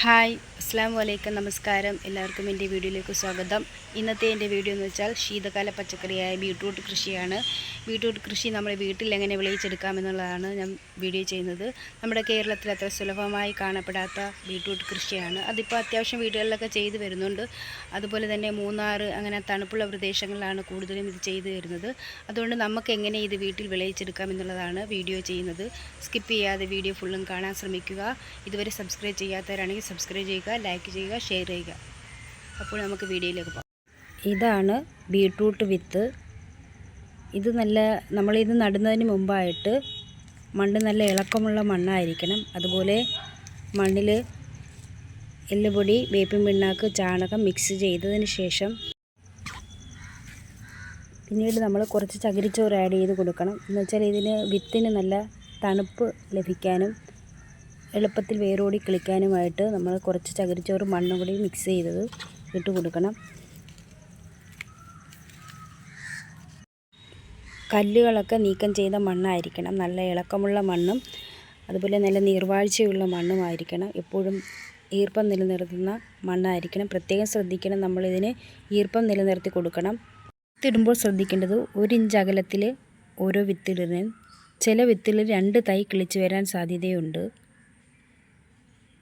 Hi അസ്സാം വലൈക്കും നമസ്കാരം. എല്ലാവർക്കും എന്റെ വീഡിയോയിലേക്ക് സ്വാഗതം. ഇന്നത്തെ എന്റെ വീഡിയോ എന്ന് വെച്ചാൽ ശീതകാല പച്ചക്കറിയായ ബീട്രൂട്ട് കൃഷിയാണ്. ബീട്രൂട്ട് കൃഷി നമ്മുടെ വീട്ടിൽ എങ്ങനെ വിളയിച്ചെടുക്കാമെന്നുള്ളതാണ് ഞാൻ വീഡിയോ ചെയ്യുന്നത്. നമ്മുടെ കേരളത്തിൽ അത്ര സുലഭമായി കാണപ്പെടാത്ത ബീട്രൂട്ട് കൃഷിയാണ്. അതിപ്പോൾ അത്യാവശ്യം വീടുകളിലൊക്കെ ചെയ്തു വരുന്നുണ്ട്. അതുപോലെ തന്നെ മൂന്നാർ അങ്ങനെ തണുപ്പുള്ള പ്രദേശങ്ങളിലാണ് കൂടുതലും ഇത് ചെയ്തു വരുന്നത്. അതുകൊണ്ട് നമുക്ക് എങ്ങനെ ഇത് വീട്ടിൽ വിളയിച്ചെടുക്കാം എന്നുള്ളതാണ് വീഡിയോ ചെയ്യുന്നത്. സ്കിപ്പ് ചെയ്യാതെ വീഡിയോ ഫുള്ളും കാണാൻ ശ്രമിക്കുക. ഇതുവരെ സബ്സ്ക്രൈബ് ചെയ്യാത്തവരാണെങ്കിൽ സബ്സ്ക്രൈബ് ചെയ്യുക ലൈക്ക് ചെയ്യുക ഷെയർ ചെയ്യുക. അപ്പോൾ നമുക്ക് വീഡിയോയിലേക്ക് പോകാം. ഇതാണ് ബീട്രൂട്ട് വിത്ത്. ഇത് നല്ല നമ്മളിത് നടുന്നതിന് മുമ്പായിട്ട് മണ്ണ് നല്ല ഇളക്കമുള്ള മണ്ണായിരിക്കണം. അതുപോലെ മണ്ണിൽ എല്ലുപൊടി വേപ്പിൻ പിണ്ണാക്ക് ചാണകം മിക്സ് ചെയ്തതിന് ശേഷം പിന്നീട് നമ്മൾ കുറച്ച് ചകിരിച്ചോറ് ആഡ് ചെയ്ത് കൊടുക്കണം. എന്ന് വെച്ചാൽ ഇതിന് വിത്തിന് നല്ല തണുപ്പ് ലഭിക്കാനും എളുപ്പത്തിൽ വേരോടി കിളിക്കാനുമായിട്ട് നമ്മൾ കുറച്ച് ചകിരിച്ചോറ് മണ്ണും കൂടി മിക്സ് ചെയ്തത് ഇട്ട് കൊടുക്കണം. കല്ലുകളൊക്കെ നീക്കം ചെയ്ത മണ്ണായിരിക്കണം. നല്ല ഇളക്കമുള്ള മണ്ണും അതുപോലെ നല്ല നീർവാഴ്ചയുള്ള മണ്ണുമായിരിക്കണം എപ്പോഴും ഈർപ്പം നിലനിർത്തുന്ന മണ്ണായിരിക്കണം. പ്രത്യേകം ശ്രദ്ധിക്കണം. നമ്മളിതിന് ഈർപ്പം നിലനിർത്തി കൊടുക്കണം. വിത്തിടുമ്പോൾ ശ്രദ്ധിക്കേണ്ടത് ഒരു ഇഞ്ച് അകലത്തിൽ ഓരോ വിത്തിടുന്നതിന്. ചില വിത്തിൽ രണ്ട് തൈ കിളിച്ച് വരാൻ സാധ്യതയുണ്ട്.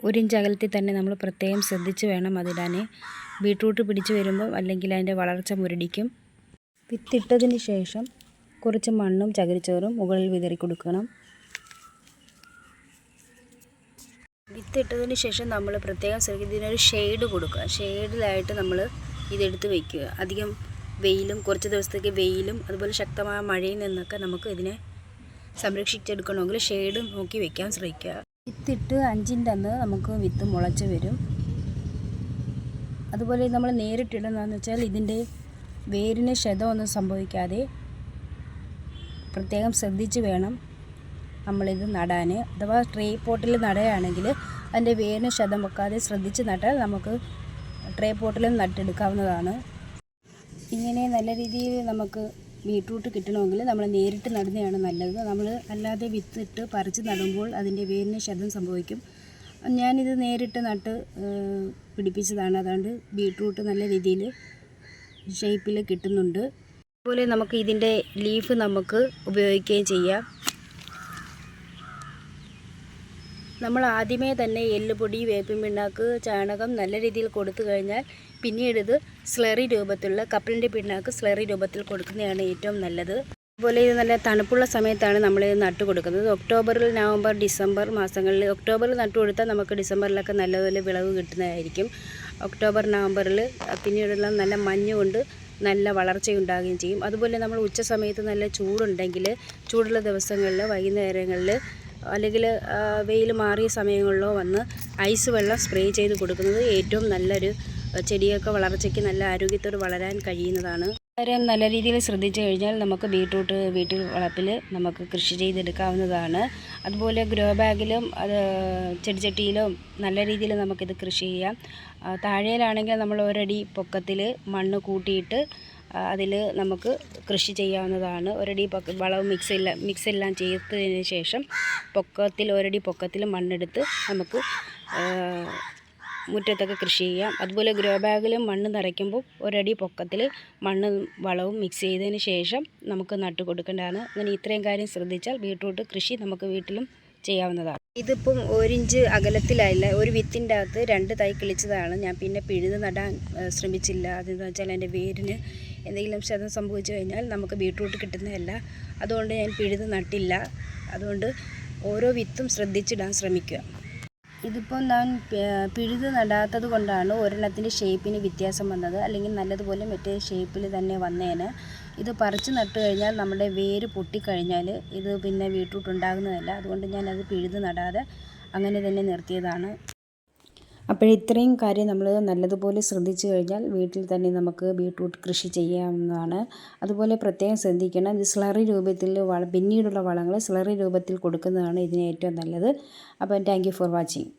ഒരു ഇഞ്ച് അകലത്തിൽ തന്നെ നമ്മൾ പ്രത്യേകം ശ്രദ്ധിച്ച് വേണം അതിടാൻ. ബീട്രൂട്ട് പിടിച്ച് വരുമ്പോൾ അല്ലെങ്കിൽ അതിന്റെ വളർച്ച മുരടിക്കും. വിത്തിട്ടതിന് ശേഷം കുറച്ച് മണ്ണും ചകിരിച്ചോറും മുകളിൽ വിതറി കൊടുക്കണം. വിത്തിട്ടതിന് ശേഷം നമ്മൾ പ്രത്യേകം ശ്രദ്ധിക്കുക ഇതിനൊരു ഷെയ്ഡ് കൊടുക്കുക. ഷെയ്ഡിലായിട്ട് നമ്മൾ ഇതെടുത്ത് വയ്ക്കുക അധികം വെയിലും കുറച്ച് ദിവസത്തേക്ക് വെയിലും അതുപോലെ ശക്തമായ മഴയിൽ നിന്നൊക്കെ നമുക്ക് ഇതിനെ സംരക്ഷിച്ചെടുക്കണമെങ്കിൽ ഷെയ്ഡ് നോക്കി വയ്ക്കാൻ ശ്രമിക്കുക. വിത്തിട്ട് അഞ്ചിന്റെ അന്ന് നമുക്ക് വിത്ത് മുളച്ച് വരും. അതുപോലെ നമ്മൾ നേരിട്ടിടുന്നതെന്ന് വെച്ചാൽ ഇതിന്റെ വേരിന് ക്ഷതമൊന്നും സംഭവിക്കാതെ പ്രത്യേകം ശ്രദ്ധിച്ച് വേണം നമ്മളിത് നടാൻ. അഥവാ ട്രേ പോട്ടിൽ നടുകയാണെങ്കിൽ അതിന്റെ വേരിന് ക്ഷതം വെക്കാതെ ശ്രദ്ധിച്ച് നട്ടാൽ നമുക്ക് ട്രേ പോട്ടിൽ നട്ടെടുക്കാവുന്നതാണ്. ഇങ്ങനെ നല്ല രീതിയിൽ നമുക്ക് ബീട്രൂട്ട് കിട്ടണമെങ്കിൽ നമ്മൾ നേരിട്ട് നടുന്നതാണ് നല്ലത്. നമ്മൾ അല്ലാതെ വിത്തിട്ട് പറിച്ച് നടുമ്പോൾ അതിന്റെ വേരിന് ശബ്ദം സംഭവിക്കും. ഞാനിത് നേരിട്ട് നട്ട് പിടിപ്പിച്ചതാണ്. അതുകൊണ്ട് ബീട്രൂട്ട് നല്ല രീതിയിൽ ഷേപ്പിൽ കിട്ടുന്നുണ്ട്. അതുപോലെ നമുക്ക് ഇതിന്റെ ലീഫ് നമുക്ക് ഉപയോഗിക്കുകയും ചെയ്യാം. നമ്മൾ ആദ്യമേ തന്നെ എല്ലുപൊടി വേപ്പിൻ പിണ്ണാക്ക് ചാണകം നല്ല രീതിയിൽ കൊടുത്തു കഴിഞ്ഞാൽ പിന്നീട് ഇത് സ്ലറി രൂപത്തിലുള്ള കപ്പലിന്റെ പിണ്ണാക്ക് സ്ലറി രൂപത്തിൽ കൊടുക്കുന്നതാണ് ഏറ്റവും നല്ലത്. അതുപോലെ ഇത് നല്ല തണുപ്പുള്ള സമയത്താണ് നമ്മൾ ഇത് നട്ടു കൊടുക്കുന്നത്. ഒക്ടോബറിൽ നവംബർ ഡിസംബർ മാസങ്ങളിൽ ഒക്ടോബറിൽ നട്ടു കൊടുത്താൽ നമുക്ക് ഡിസംബറിലൊക്കെ നല്ലതുപോലെ വിളവ് കിട്ടുന്നതായിരിക്കും. ഒക്ടോബർ നവംബറിൽ പിന്നീടുള്ള നല്ല മഞ്ഞ് കൊണ്ട് നല്ല വളർച്ചയുണ്ടാകുകയും ചെയ്യും. അതുപോലെ നമ്മൾ ഉച്ച സമയത്ത് നല്ല ചൂടുണ്ടെങ്കിൽ ചൂടുള്ള ദിവസങ്ങളിൽ വൈകുന്നേരങ്ങളിൽ അല്ലെങ്കിൽ വെയിൽ മാറിയ സമയങ്ങളിലോ വന്ന് ഐസ് വെള്ളം സ്പ്രേ ചെയ്ത് കൊടുക്കുന്നത് ഏറ്റവും നല്ലൊരു ചെടിയൊക്കെ വളർച്ചയ്ക്ക് നല്ല ആരോഗ്യത്തോട് വളരാൻ കഴിയുന്നതാണ്. വളരെ നല്ല രീതിയിൽ ശ്രദ്ധിച്ചു കഴിഞ്ഞാൽ നമുക്ക് ബീട്രൂട്ട് വീട്ടിൽ വളപ്പിൽ നമുക്ക് കൃഷി ചെയ്തെടുക്കാവുന്നതാണ്. അതുപോലെ ഗ്രോ ബാഗിലും അത് ചെടിച്ചട്ടിയിലും നല്ല രീതിയിൽ നമുക്കിത് കൃഷി ചെയ്യാം. താഴേലാണെങ്കിൽ നമ്മൾ ഒരടി പൊക്കത്തിൽ മണ്ണ് കൂട്ടിയിട്ട് അതിൽ നമുക്ക് കൃഷി ചെയ്യാവുന്നതാണ്. ഒരടി പൊക്ക വളവും മിക്സ് എല്ലാം മിക്സ് എല്ലാം ചേർത്തതിന് ശേഷം പൊക്കത്തിൽ ഒരടി പൊക്കത്തിൽ മണ്ണെടുത്ത് നമുക്ക് മുറ്റത്തൊക്കെ കൃഷി ചെയ്യാം. അതുപോലെ ഗ്രോ ബാഗിലും മണ്ണ് നിറയ്ക്കുമ്പോൾ ഒരടി പൊക്കത്തിൽ മണ്ണ് വളവും മിക്സ് ചെയ്തതിന് ശേഷം നമുക്ക് നട്ടു കൊടുക്കേണ്ടതാണ് അങ്ങനെ ഇത്രയും കാര്യം ശ്രദ്ധിച്ചാൽ ബീട്രൂട്ട് കൃഷി നമുക്ക് വീട്ടിലും ചെയ്യാവുന്നതാണ്. ഇതിപ്പം ഒരിഞ്ച് അകലത്തിലായില്ല. ഒരു വിത്തിന്റെ അകത്ത് രണ്ട് തൈ കിളിച്ചതാണ്. ഞാൻ പിന്നെ പിഴുത് നടാൻ ശ്രമിച്ചില്ല. അതെന്ന് വെച്ചാൽ എന്റെ വേരിന് എന്തെങ്കിലും ക്ഷതം സംഭവിച്ചു കഴിഞ്ഞാൽ നമുക്ക് ബീട്രൂട്ട് കിട്ടുന്നതല്ല. അതുകൊണ്ട് ഞാൻ പിഴുത് നട്ടില്ല. അതുകൊണ്ട് ഓരോ വിത്തും ശ്രദ്ധിച്ചിടാൻ ശ്രമിക്കുക. ഇതിപ്പോൾ ഞാൻ പിഴുത് നടാത്തത് കൊണ്ടാണ് ഒരെണ്ണത്തിന്റെ ഷേപ്പിന് വ്യത്യാസം വന്നത്. അല്ലെങ്കിൽ നല്ലതുപോലെ മറ്റേ ഷേപ്പിൽ തന്നെ വന്നേന്. ഇത് പറിച്ച് നട്ട് കഴിഞ്ഞാൽ നമ്മുടെ വേര് പൊട്ടിക്കഴിഞ്ഞാൽ ഇത് പിന്നെ വീട്ടിലോട്ട് ഉണ്ടാകുന്നതല്ല. അതുകൊണ്ട് ഞാനത് പിഴുത് നടാതെ അങ്ങനെ തന്നെ നിർത്തിയതാണ്. അപ്പോൾ ഇത്രയും കാര്യം നമ്മൾ നല്ലതുപോലെ ശ്രദ്ധിച്ചു കഴിഞ്ഞാൽ വീട്ടിൽ തന്നെ നമുക്ക് ബീട്രൂട്ട് കൃഷി ചെയ്യാവുന്നതാണ്. അതുപോലെ പ്രത്യേകം ശ്രദ്ധിക്കണം ഇത് സ്ലറി രൂപത്തിൽ വള പിന്നീടുള്ള വളങ്ങൾ സ്ലറി രൂപത്തിൽ കൊടുക്കുന്നതാണ് ഇതിന് ഏറ്റവും നല്ലത്. അപ്പം താങ്ക് ഫോർ വാച്ചിങ്